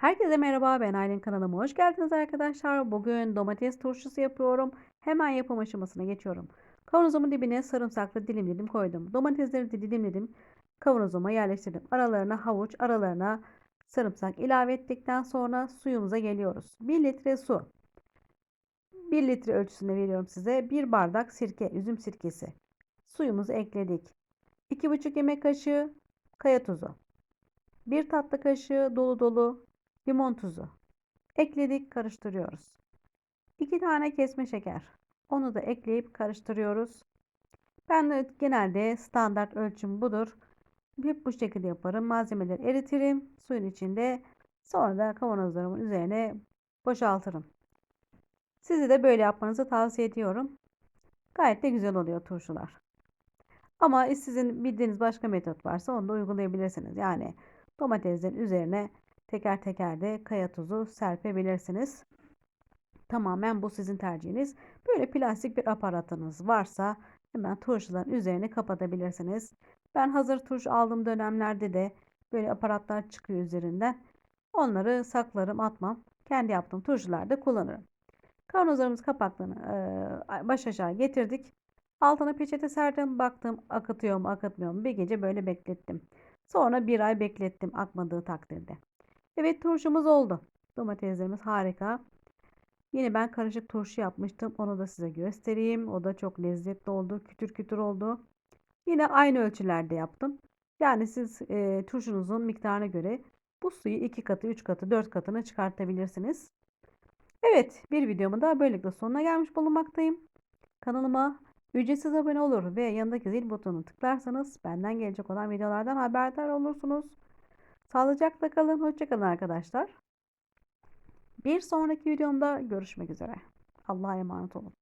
Herkese merhaba ben Aylin kanalıma hoş geldiniz arkadaşlar. Bugün domates turşusu yapıyorum. Hemen yapım aşamasına geçiyorum. Kavanozumun dibine sarımsaklı dilim dilim koydum. Domatesleri de dilimledim. Kavanozuma yerleştirdim. Aralarına havuç, aralarına sarımsak ilave ettikten sonra suyumuza geliyoruz. 1 litre su. 1 litre ölçüsünde veriyorum size. 1 bardak sirke, üzüm sirkesi. Suyumuzu ekledik. 2,5 yemek kaşığı kaya tuzu. 1 tatlı kaşığı dolu dolu limon tuzu. Ekledik, karıştırıyoruz. 2 tane kesme şeker. Onu da ekleyip karıştırıyoruz. Ben de genelde standart ölçüm budur. Hep bu şekilde yaparım. Malzemeleri eritirim. Suyun içinde sonra da kavanozlarımın üzerine boşaltırım. Sizi de böyle yapmanızı tavsiye ediyorum. Gayet de güzel oluyor turşular. Ama sizin bildiğiniz başka metot varsa onu da uygulayabilirsiniz. Yani domateslerin üzerine teker teker de kaya tuzu serpebilirsiniz. Tamamen bu sizin tercihiniz. Böyle plastik bir aparatınız varsa hemen turşuların üzerine kapatabilirsiniz. Ben hazır turş aldığım dönemlerde de böyle aparatlar çıkıyor üzerinden. Onları saklarım, atmam. Kendi yaptığım turşularda kullanırım. Kavanozlarımız kapaklarını baş aşağı getirdik. Altına peçete serdim. Baktım akıtıyor mu akıtmıyor mu. Bir gece böyle beklettim. Sonra bir ay beklettim akmadığı takdirde. Evet turşumuz oldu. Domateslerimiz harika. Yine ben karışık turşu yapmıştım. Onu da size göstereyim. O da çok lezzetli oldu. Kütür kütür oldu. Yine aynı ölçülerde yaptım. Yani siz e, turşunuzun miktarına göre bu suyu 2 katı, 3 katı, 4 katına çıkartabilirsiniz. Evet bir videomu da böylelikle sonuna gelmiş bulunmaktayım. Kanalıma ücretsiz abone olur ve yanındaki zil butonunu tıklarsanız benden gelecek olan videolardan haberdar olursunuz. Sağlıcakla kalın. Hoşçakalın arkadaşlar. Bir sonraki videomda görüşmek üzere. Allah'a emanet olun.